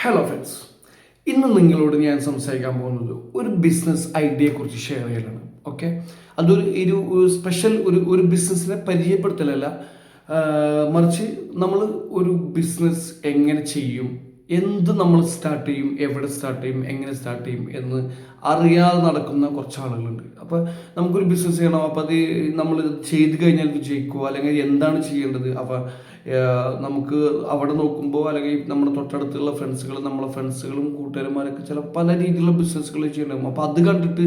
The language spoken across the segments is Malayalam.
ഹലോ ഫ്രണ്ട്സ് ഇന്ന് നിങ്ങളോട് ഞാൻ സംസാരിക്കാൻ പോകുന്നത് ഒരു ബിസിനസ് ഐഡിയയെക്കുറിച്ച് ഷെയർ ചെയ്യലാണ് ഓക്കെ അതൊരു ഒരു സ്പെഷ്യൽ ഒരു ഒരു ബിസിനസ്സിനെ പരിചയപ്പെടുത്തലല്ല. മറിച്ച് നമ്മൾ ഒരു ബിസിനസ് എങ്ങനെ ചെയ്യും എന്ത് നമ്മൾ സ്റ്റാർട്ട് ചെയ്യും എവിടെ സ്റ്റാർട്ട് ചെയ്യും എങ്ങനെ സ്റ്റാർട്ട് ചെയ്യും എന്ന് അറിയാതെ നടക്കുന്ന കുറച്ച് ആളുകളുണ്ട് അപ്പോൾ നമുക്കൊരു ബിസിനസ് ചെയ്യണം. അപ്പോൾ അത് നമ്മൾ ചെയ്ത് കഴിഞ്ഞാൽ വിജയിക്കുമോ അല്ലെങ്കിൽ എന്താണ് ചെയ്യേണ്ടത്? അപ്പോൾ നമുക്ക് അവിടെ നോക്കുമ്പോൾ അല്ലെങ്കിൽ നമ്മുടെ തൊട്ടടുത്തുള്ള ഫ്രണ്ട്സുകൾ നമ്മളെ ഫ്രണ്ട്സുകളും കൂട്ടുകാരന്മാരൊക്കെ ചില പല രീതിയിലുള്ള ബിസിനസ്സുകൾ ചെയ്യുന്നുണ്ടാകും അപ്പോൾ അത് കണ്ടിട്ട്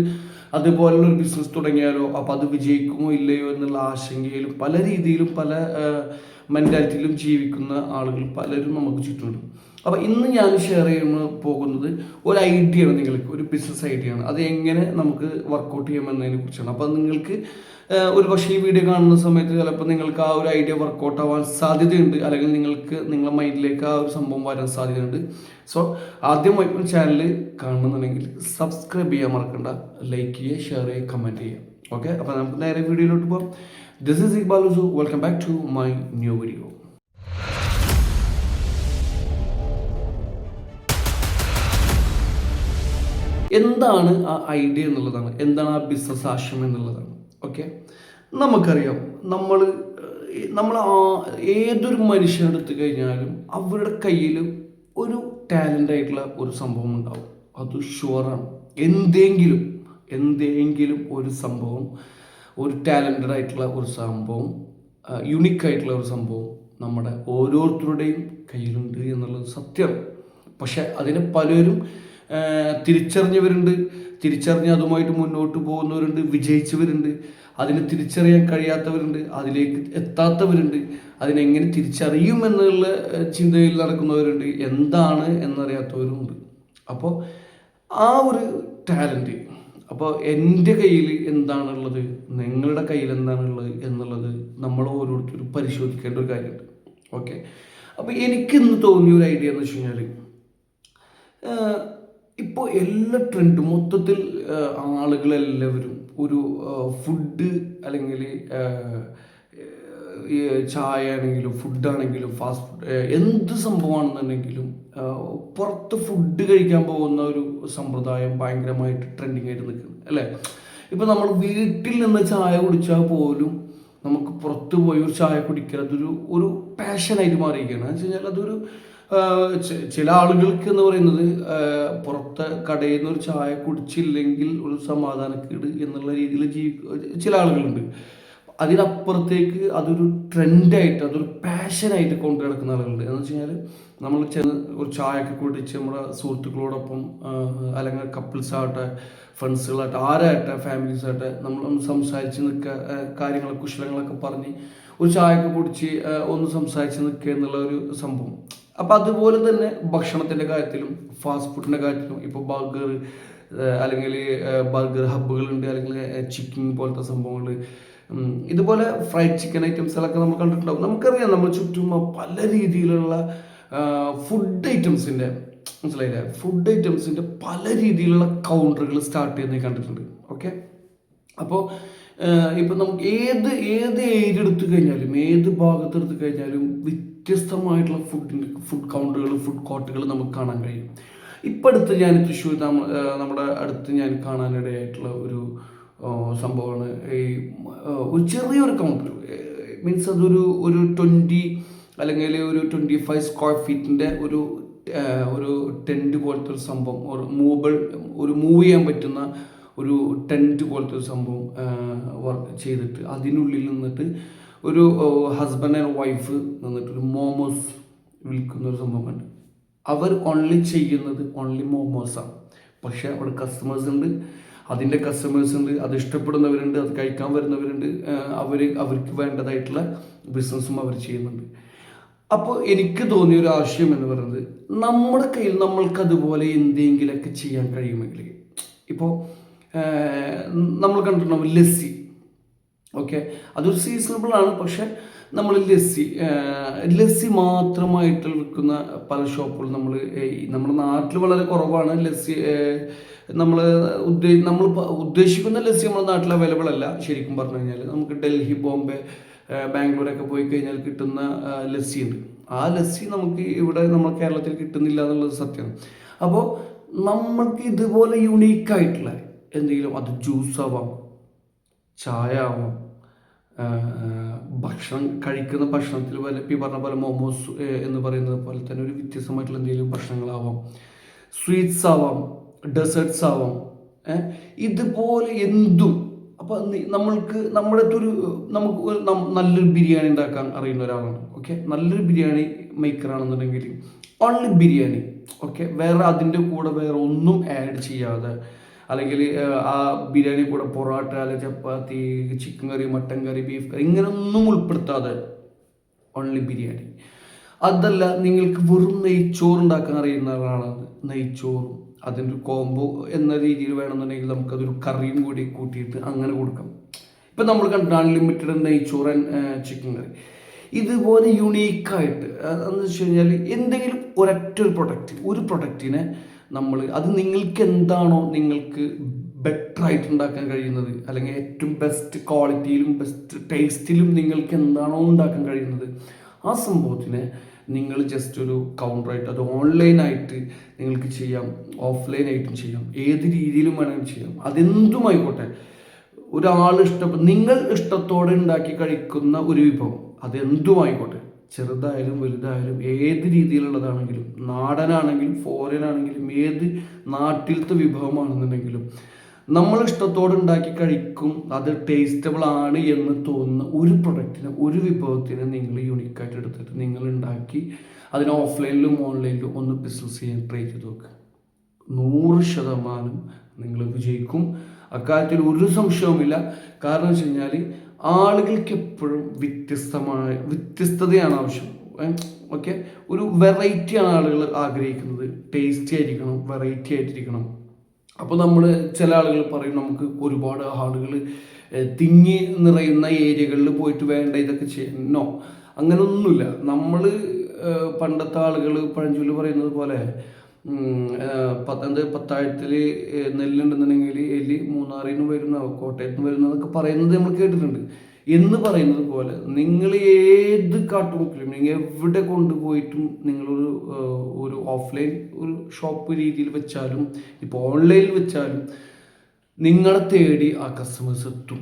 അതുപോലുള്ള ഒരു ബിസിനസ് തുടങ്ങിയാലോ അപ്പോൾ അത് വിജയിക്കുമോ ഇല്ലയോ എന്നുള്ള ആശങ്കയിലും പല രീതിയിലും പല മെന്റാലിറ്റിയിലും ജീവിക്കുന്ന ആളുകൾ പലരും നമുക്ക് ചുറ്റുമുണ്ട്. അപ്പോൾ ഇന്ന് ഞാൻ ഷെയർ ചെയ്യുന്ന പോകുന്നത് ഒരു ഐഡിയ ആണ് നിങ്ങൾക്ക് ഒരു ബിസിനസ് ഐഡിയ ആണ്. അത് എങ്ങനെ നമുക്ക് വർക്കൗട്ട് ചെയ്യാമെന്നതിനെ കുറിച്ചാണ്. അപ്പോൾ നിങ്ങൾക്ക് ഒരു പക്ഷേ ഈ വീഡിയോ കാണുന്ന സമയത്ത് ചിലപ്പോൾ നിങ്ങൾക്ക് ആ ഒരു ഐഡിയ വർക്കൗട്ട് ആവാൻ സാധ്യതയുണ്ട്. അല്ലെങ്കിൽ നിങ്ങൾക്ക് നിങ്ങളുടെ മൈൻഡിലേക്ക് ആ ഒരു സംഭവം വരാൻ സാധ്യതയുണ്ട്. സോ ആദ്യം ആദ്യമായി ചാനൽ കാണുന്നുണ്ടെങ്കിൽ സബ്സ്ക്രൈബ് ചെയ്യാൻ മറക്കണ്ട. ലൈക്ക് ചെയ്യുക ഷെയർ ചെയ്യുക കമന്റ് ചെയ്യുക. ഓക്കെ അപ്പോൾ നമുക്ക് നേരെ വീഡിയോയിലോട്ട് പോകാം this is Iqbal welcome back to my new video എന്താണ് ആ ഐഡിയ എന്നുള്ളതാണ്. എന്താണ് ആ ബിസിനസ് ആശയം എന്നുള്ളതാണ്. ഓക്കെ നമുക്കറിയാം. നമ്മൾ നമ്മൾ ഏതൊരു മനുഷ്യനെടുത്ത് കഴിഞ്ഞാലും അവരുടെ കയ്യിൽ ഒരു ടാലന്റ് ആയിട്ടുള്ള ഒരു സംഭവം ഉണ്ടാവും. അത് ഷുവറാണ് എന്തെങ്കിലും എന്തെങ്കിലും ഒരു സംഭവം ഒരു ടാലന്റഡ് ആയിട്ടുള്ള ഒരു സംഭവം യുണീക്ക് ആയിട്ടുള്ള ഒരു സംഭവം നമ്മുടെ ഓരോരുത്തരുടെയും കയ്യിലുണ്ട് എന്നുള്ളത് സത്യം. പക്ഷെ അതിനെ പലരും തിരിച്ചറിഞ്ഞവരുണ്ട്. തിരിച്ചറിഞ്ഞ് അതുമായിട്ട് മുന്നോട്ട് പോകുന്നവരുണ്ട്. വിജയിച്ചവരുണ്ട്. അതിനെ തിരിച്ചറിയാൻ കഴിയാത്തവരുണ്ട്. അതിലേക്ക് എത്താത്തവരുണ്ട്. അതിനെങ്ങനെ തിരിച്ചറിയും എന്നുള്ള ചിന്തയിൽ നടക്കുന്നവരുണ്ട്. എന്താണ് എന്നറിയാത്തവരുമുണ്ട്. അപ്പോൾ ആ ഒരു ടാലന്റ് അപ്പോൾ എന്റെ കയ്യിൽ എന്താണുള്ളത്? നിങ്ങളുടെ കയ്യിൽ എന്താണുള്ളത് എന്നുള്ളത് നമ്മൾ ഓരോരുത്തരും പരിശോധിക്കേണ്ട ഒരു കാര്യമുണ്ട്. ഓക്കെ? അപ്പോൾ എനിക്കിന്ന് തോന്നിയ ഒരു ഐഡിയ എന്ന് വെച്ച് കഴിഞ്ഞാൽ ഇപ്പോൾ എല്ലാ ട്രെൻഡും മൊത്തത്തിൽ ആളുകളെല്ലാവരും ഒരു ഫുഡ് അല്ലെങ്കിൽ ചായ ആണെങ്കിലും ഫുഡാണെങ്കിലും ഫാസ്റ്റ് ഫുഡ് എന്ത് സംഭവമാണെന്നുണ്ടെങ്കിലും പുറത്ത് ഫുഡ് കഴിക്കാൻ പോകുന്ന ഒരു സമ്പ്രദായം ഭയങ്കരമായിട്ട് ട്രെൻഡിങ് ആയിട്ട് നിൽക്കുന്നു അല്ലേ? ഇപ്പം നമ്മൾ വീട്ടിൽ നിന്ന് ചായ കുടിച്ചാൽ പോലും നമുക്ക് പുറത്ത് പോയി ഒരു ചായ കുടിക്കുക അതൊരു ഒരു പാഷനായിട്ട് മാറിയിരിക്കുകയാണ്. എന്ന് വെച്ച് കഴിഞ്ഞാൽ അതൊരു ചില ആളുകൾക്ക് എന്ന് പറയുന്നത് പുറത്തെ കടയിൽ നിന്ന് ഒരു ചായ കുടിച്ചില്ലെങ്കിൽ ഒരു സമാധാനക്കേട് എന്നുള്ള രീതിയിൽ ജീവി ചില ആളുകളുണ്ട്. അതിനപ്പുറത്തേക്ക് അതൊരു ട്രെൻഡായിട്ട് അതൊരു പാഷനായിട്ട് കൊണ്ടു നടക്കുന്ന ആളുകളുണ്ട്. എന്ന് വെച്ച് കഴിഞ്ഞാൽ നമ്മൾ ചെന്ന് ഒരു ചായയൊക്കെ കുടിച്ച് നമ്മുടെ സുഹൃത്തുക്കളോടൊപ്പം അല്ലെങ്കിൽ കപ്പിൾസ് ആവട്ടെ ഫ്രണ്ട്സുകളായിട്ട് ആരാകട്ടെ ഫാമിലീസ് ആകട്ടെ നമ്മൾ സംസാരിച്ച് നിൽക്കുക കാര്യങ്ങൾ കുശലങ്ങളൊക്കെ പറഞ്ഞ് ഒരു ചായയൊക്കെ കുടിച്ച് ഒന്ന് സംസാരിച്ച് നിൽക്കുക എന്നുള്ള ഒരു സംഭവം. അപ്പം അതുപോലെ തന്നെ ഭക്ഷണത്തിന്റെ കാര്യത്തിലും ഫാസ്റ്റ് ഫുഡിന്റെ കാര്യത്തിലും ഇപ്പോൾ ബർഗർ അല്ലെങ്കിൽ ബർഗർ ഹബ്ബുകളുണ്ട് അല്ലെങ്കിൽ ചിക്കൻ പോലത്തെ സംഭവങ്ങൾ ഇതുപോലെ ഫ്രൈഡ് ചിക്കൻ ഐറ്റംസുകളൊക്കെ നമ്മൾ കണ്ടിട്ടുണ്ടാവും. നമുക്കറിയാം നമ്മൾ ചുറ്റും പല രീതിയിലുള്ള ഫുഡ് ഐറ്റംസിന്റെ മനസ്സിലായില്ലേ? ഫുഡ് ഐറ്റംസിന്റെ പല രീതിയിലുള്ള കൗണ്ടറുകൾ സ്റ്റാർട്ട് ചെയ്യുന്നത് കണ്ടിട്ടുണ്ട്. ഓക്കെ അപ്പോൾ ഇപ്പം നമുക്ക് ഏത് ഏത് ഏരിയ എടുത്തു കഴിഞ്ഞാലും ഏത് ഭാഗത്ത് എടുത്തു കഴിഞ്ഞാലും വ്യത്യസ്തമായിട്ടുള്ള ഫുഡിന്റെ ഫുഡ് കൗണ്ടുകൾ ഫുഡ് കോർട്ടുകൾ നമുക്ക് കാണാൻ കഴിയും. ഇപ്പം അടുത്ത് ഞാൻ തൃശ്ശൂർ നമ്മുടെ അടുത്ത് ഞാൻ കാണാനിടയായിട്ടുള്ള ഒരു സംഭവമാണ് ഈ ഒരു ചെറിയൊരു കൗണ്ടർ മീൻസ് അതൊരു ഒരു ട്വന്റി അല്ലെങ്കിൽ ഒരു ട്വന്റി ഫൈവ് സ്ക്വയർ ഫീറ്റിന്റെ ഒരു ഒരു ടെന്റ് പോലത്തെ ഒരു സംഭവം. ഒരു മൂവബിൾ ഒരു മൂവ് ചെയ്യാൻ പറ്റുന്ന ഒരു ടെന്റ് പോലത്തെ ഒരു സംഭവം വർക്ക് ചെയ്തിട്ട് അതിനുള്ളിൽ നിന്നിട്ട് ഒരു ഹസ്ബൻഡ് ആൻഡ് വൈഫ് നിന്നിട്ട് ഒരു മോമോസ് വിൽക്കുന്ന ഒരു സംഭവമുണ്ട് അവർ ഓൺലി ചെയ്യുന്നത് ഓൺലി മോമോസാണ് പക്ഷേ അവിടെ കസ്റ്റമേഴ്സ് ഉണ്ട്. അതിന്റെ കസ്റ്റമേഴ്സ് ഉണ്ട് അത് ഇഷ്ടപ്പെടുന്നവരുണ്ട് അത് കഴിക്കാൻ വരുന്നവരുണ്ട്. അവർ അവർക്ക് വേണ്ടതായിട്ടുള്ള ബിസിനസ്സും അവർ ചെയ്യുന്നുണ്ട്. അപ്പോൾ എനിക്ക് തോന്നിയ ഒരു ആശയം എന്ന് പറയുന്നത് നമ്മുടെ കയ്യിൽ നമ്മൾക്ക് അതുപോലെ എന്തെങ്കിലുമൊക്കെ ചെയ്യാൻ കഴിയുമെങ്കിൽ ഇപ്പോൾ നമ്മൾ കണ്ടിട്ടുണ്ടാവും ലസ്സി. ഓക്കെ. അതൊരു സീസണബിൾ ആണ്. പക്ഷെ നമ്മൾ ലസ്സി ലസ്സി മാത്രമായിട്ട് വിൽക്കുന്ന പല ഷോപ്പുകളും നമ്മൾ നമ്മുടെ നാട്ടിൽ വളരെ കുറവാണ് ലസ്സി നമ്മൾ ഉദ്ദേ നമ്മൾ ഉദ്ദേശിക്കുന്ന ലസ്സി നമ്മുടെ നാട്ടിൽ അവൈലബിൾ അല്ല. ശരിക്കും പറഞ്ഞു കഴിഞ്ഞാൽ നമുക്ക് ഡൽഹി ബോംബെ ബാംഗ്ലൂരൊക്കെ പോയി കഴിഞ്ഞാൽ കിട്ടുന്ന ലസ്സി ഉണ്ട് ആ ലസ്സി നമുക്ക് ഇവിടെ നമ്മൾ കേരളത്തിൽ കിട്ടുന്നില്ല എന്നുള്ളത് സത്യമാണ് അപ്പോൾ നമ്മൾക്ക് ഇതുപോലെ യുണീക്കായിട്ടുള്ള എന്തെങ്കിലും അത് ജ്യൂസ് ആവാം ചായ ആവാം ഭക്ഷണം കഴിക്കുന്ന ഭക്ഷണത്തിൽ പോലെ ഈ പറഞ്ഞ പോലെ മോമോസ് എന്ന് പറയുന്നത് പോലെ തന്നെ ഒരു വ്യത്യസ്തമായിട്ടുള്ള എന്തെങ്കിലും ഭക്ഷണങ്ങളാവാം. സ്വീറ്റ്സ് ആവാം ഡെസേർട്സ് ആവാം ഇതുപോലെ എന്തും. അപ്പോൾ നമ്മൾക്ക് നമ്മുടെ ഒരു നമുക്ക് നല്ലൊരു ബിരിയാണി ഉണ്ടാക്കാൻ അറിയുന്ന ഒരാളാണ് ഓക്കെ? നല്ലൊരു ബിരിയാണി മേക്കർ ആണെന്നുണ്ടെങ്കിൽ ഓൺലി ബിരിയാണി ഓക്കെ? വേറെ അതിന്റെ കൂടെ വേറെ ഒന്നും ആഡ് ചെയ്യാതെ അല്ലെങ്കിൽ ആ ബിരിയാണി കൂടെ പൊറോട്ട അല്ലെങ്കിൽ chapati chicken curry mutton curry beef curry ഇങ്ങനൊന്നും ഉൾപ്പെടുത്താതെ ഓൺലി ബിരിയാണി. അതല്ല നിങ്ങൾക്ക് വെറും നെയ്ച്ചോറ് ഉണ്ടാക്കാൻ അറിയുന്ന ആളാണ് നെയ്ച്ചോറും. അതിന്റെ ഒരു കോംബോ എന്ന രീതിയിൽ വേണമെന്നുണ്ടെങ്കിൽ നമുക്കതൊരു കറിയും കൂടി കൂട്ടിയിട്ട് അങ്ങനെ കൊടുക്കാം. ഇപ്പം നമ്മൾ കണ്ട അൺലിമിറ്റഡ് നെയ്ച്ചോറ് ചിക്കൻ കറി. ഇതുപോലെ യുണീക്കായിട്ട് എന്ന് വെച്ച് കഴിഞ്ഞാൽ എന്തെങ്കിലും ഒരൊറ്റ ഒരു പ്രൊഡക്റ്റ് ഒരു പ്രൊഡക്റ്റിനെ നമ്മൾ അത് നിങ്ങൾക്ക് എന്താണോ നിങ്ങൾക്ക് ബെറ്റർ ആയിട്ട് ഉണ്ടാക്കാൻ കഴിയുന്നത്. അല്ലെങ്കിൽ ഏറ്റവും ബെസ്റ്റ് ക്വാളിറ്റിയിലും ബെസ്റ്റ് ടേസ്റ്റിലും നിങ്ങൾക്ക് എന്താണോ ഉണ്ടാക്കാൻ കഴിയുന്നത്. ആ സംഭവത്തിനെ നിങ്ങൾ ജസ്റ്റ് ഒരു കൗണ്ടറായിട്ട് അത് ഓൺലൈനായിട്ട് നിങ്ങൾക്ക് ചെയ്യാം. ഓഫ്ലൈനായിട്ടും ചെയ്യാം. ഏത് രീതിയിലും വേണമെങ്കിലും ചെയ്യാം. അതെന്തും ആയിക്കോട്ടെ. ഒരാൾ ഇഷ്ടപ്പെട്ട നിങ്ങൾ ഇഷ്ടത്തോടെ ഉണ്ടാക്കി കഴിക്കുന്ന ഒരു വിഭവം. അതെന്തുമായിക്കോട്ടെ ചെറുതായാലും വലുതായാലും ഏത് രീതിയിലുള്ളതാണെങ്കിലും നാടനാണെങ്കിലും ഫോറിൻ ആണെങ്കിലും ഏത് നാട്ടിലത്തെ വിഭവമാണെന്നുണ്ടെങ്കിലും നമ്മൾ ഇഷ്ടത്തോടെ ഉണ്ടാക്കി കഴിക്കും അത് ടേസ്റ്റബിൾ ആണ് എന്ന് തോന്നുന്ന ഒരു പ്രൊഡക്റ്റിനെ ഒരു വിഭവത്തിനെ നിങ്ങൾ യൂണിക്കായിട്ട് എടുത്തിട്ട് നിങ്ങൾ ഉണ്ടാക്കി അതിനെ ഓഫ്ലൈനിലും ഓൺലൈനിലും ഒന്ന് ബിസിനസ് ചെയ്യാൻ ട്രൈ ചെയ്ത് നോക്കുക നൂറ് ശതമാനം നിങ്ങൾ വിജയിക്കും. അക്കാര്യത്തിൽ ഒരു സംശയവുമില്ല. കാരണം വെച്ച് കഴിഞ്ഞാൽ ആളുകൾക്ക് എപ്പോഴും വ്യത്യസ്തമായ വ്യത്യസ്തതയാണ് ആവശ്യം. ഓക്കെ? ഒരു വെറൈറ്റിയാണ് ആളുകൾ ആഗ്രഹിക്കുന്നത്. ടേസ്റ്റി ആയിരിക്കണം വെറൈറ്റി ആയിട്ടിരിക്കണം. അപ്പോൾ നമ്മൾ ചില ആളുകൾ പറയും നമുക്ക് ഒരുപാട് ആളുകൾ തിങ്ങി നിറയുന്ന ഏരിയകളിൽ പോയിട്ട് വേണ്ട ഇതൊക്കെ ചെയ്യണോ അങ്ങനെയൊന്നുമില്ല നമ്മൾ പണ്ടത്തെ ആളുകൾ പഴഞ്ചൊല്ലി പറയുന്നത് പോലെ പത്ത് എന്ത് പത്തായത്തിൽ നെല്ലുണ്ടെന്നുണ്ടെങ്കിൽ എലി മൂന്നാറിൽ നിന്ന് വരുന്ന കോട്ടയത്ത് നിന്ന് വരുന്നതൊക്കെ പറയുന്നത് നമ്മൾ കേട്ടിട്ടുണ്ട്. എന്ന് പറയുന്നത് പോലെ നിങ്ങൾ ഏത് കാട്ടുമുക്കിലും നിങ്ങൾ എവിടെ കൊണ്ടുപോയിട്ടും നിങ്ങളൊരു ഒരു ഓഫ്ലൈൻ ഒരു ഷോപ്പ് രീതിയിൽ വെച്ചാലും ഇപ്പോൾ ഓൺലൈനിൽ വെച്ചാലും നിങ്ങളെ തേടി ആ കസ്റ്റമേഴ്സ് എത്തും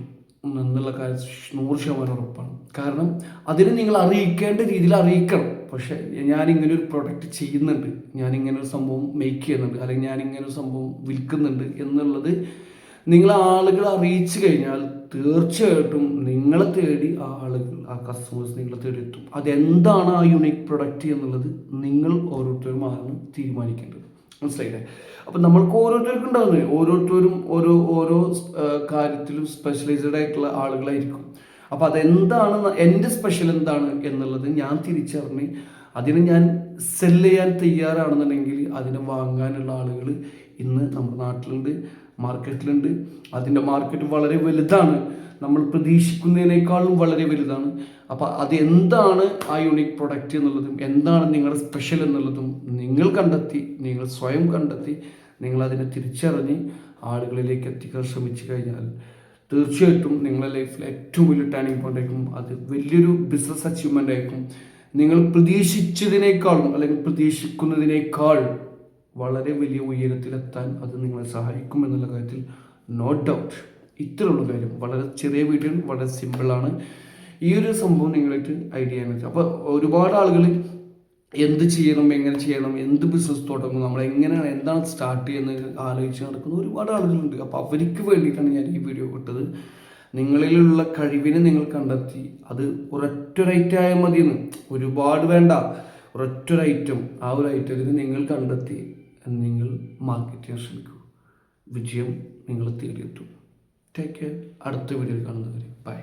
എന്നുള്ള കാര്യം നൂറ് ശതമാനം ഉറപ്പാണ്. കാരണം അതിനെ നിങ്ങൾ അറിയിക്കേണ്ട രീതിയിൽ അറിയിക്കണം. പക്ഷേ ഞാനിങ്ങനെ ഒരു പ്രൊഡക്റ്റ് ചെയ്യുന്നുണ്ട്. ഞാനിങ്ങനെ ഒരു സംഭവം മേക്ക് ചെയ്യുന്നുണ്ട്. അല്ലെങ്കിൽ ഞാനിങ്ങനെ ഒരു സംഭവം വിൽക്കുന്നുണ്ട് എന്നുള്ളത് നിങ്ങൾ ആളുകളെ അറിയിച്ചു കഴിഞ്ഞാൽ തീർച്ചയായിട്ടും നിങ്ങളെ തേടി ആ ആളുകൾ ആ കസ്റ്റമേഴ്സ് നിങ്ങളെ തേടി എത്തും. അതെന്താണ് ആ യുണീക്ക് പ്രൊഡക്റ്റ് എന്നുള്ളത് നിങ്ങൾ ഓരോരുത്തരും ആണ് തീരുമാനിക്കേണ്ടത്. മനസ്സിലായില്ലേ? അപ്പം നമ്മൾക്ക് ഓരോരുത്തർക്കും ഉണ്ടാകുന്നത് ഓരോരുത്തരും ഓരോ ഓരോ കാര്യത്തിലും സ്പെഷ്യലൈസ്ഡ് ആയിട്ടുള്ള ആളുകളായിരിക്കും. അപ്പം അതെന്താണ് എന്റെ സ്പെഷ്യൽ എന്താണ് എന്നുള്ളത് ഞാൻ തിരിച്ചറിഞ്ഞ് അതിന് ഞാൻ സെൽ ചെയ്യാൻ തയ്യാറാണെന്നുണ്ടെങ്കിൽ അതിനെ വാങ്ങാനുള്ള ആളുകൾ ഇന്ന് നമ്മുടെ നാട്ടിലുണ്ട് മാർക്കറ്റിലുണ്ട് അതിന്റെ മാർക്കറ്റ് വളരെ വലുതാണ്. നമ്മൾ പ്രതീക്ഷിക്കുന്നതിനേക്കാളും വളരെ വലുതാണ്. അപ്പോൾ അത് എന്താണ് ആ യുണീക് പ്രൊഡക്റ്റ് എന്നുള്ളതും എന്താണ് നിങ്ങളുടെ സ്പെഷ്യൽ എന്നുള്ളതും നിങ്ങൾ കണ്ടെത്തി നിങ്ങൾ സ്വയം കണ്ടെത്തി നിങ്ങൾ അതിനെ തിരിച്ചറിഞ്ഞ് ആളുകളിലേക്ക് എത്തിക്കാൻ ശ്രമിച്ചു കഴിഞ്ഞാൽ തീർച്ചയായിട്ടും നിങ്ങളുടെ ലൈഫിൽ ഏറ്റവും വലിയ ടേണിംഗ് പോയിന്റ് ആയിരിക്കും. അത് വലിയൊരു ബിസിനസ് അച്ചീവ്മെന്റ് ആയിരിക്കും. നിങ്ങൾ പ്രതീക്ഷിച്ചതിനേക്കാളും അല്ലെങ്കിൽ പ്രതീക്ഷിക്കുന്നതിനേക്കാൾ വളരെ വലിയ ഉയരത്തിലെത്താൻ അത് നിങ്ങളെ സഹായിക്കും എന്നുള്ള കാര്യത്തിൽ നോ ഡൗട്ട് ഇത്രയുള്ള കാര്യം. വളരെ ചെറിയ വീഡിയോ വളരെ സിമ്പിളാണ് ഈ ഒരു സംഭവം നിങ്ങളായിട്ട് ഐഡിയ ചെയ്യാൻ അപ്പോൾ ഒരുപാട് ആളുകൾ എന്ത് ചെയ്യണം എങ്ങനെ ചെയ്യണം എന്ത് ബിസിനസ് തുടങ്ങും നമ്മൾ എങ്ങനെയാണ് എന്താണ് സ്റ്റാർട്ട് ചെയ്യുന്നത് ആലോചിച്ച് നടക്കുന്ന ഒരുപാട് ആളുകളുണ്ട്. അപ്പോൾ അവർക്ക് വേണ്ടിയിട്ടാണ് ഞാൻ ഈ വീഡിയോ ഇട്ടത്. നിങ്ങളിലുള്ള കഴിവിനെ നിങ്ങൾ കണ്ടെത്തി. അത് ഒരൊറ്റൊരൈറ്റം ആയാൽ മതിയെന്ന്. ഒരുപാട് വേണ്ട. ഒരൊറ്റൊരൈറ്റം ആ ഒരു ഐറ്റത്തിന് നിങ്ങൾ കണ്ടെത്തി നിങ്ങൾ മാർക്കറ്റ് ചെയ്യാൻ ശ്രമിക്കൂ. വിജയം നിങ്ങൾ തേടിയെത്തും. ടേക്ക് കെയർ അടുത്ത വീഡിയോയിൽ കാണുന്നവരെ ബൈ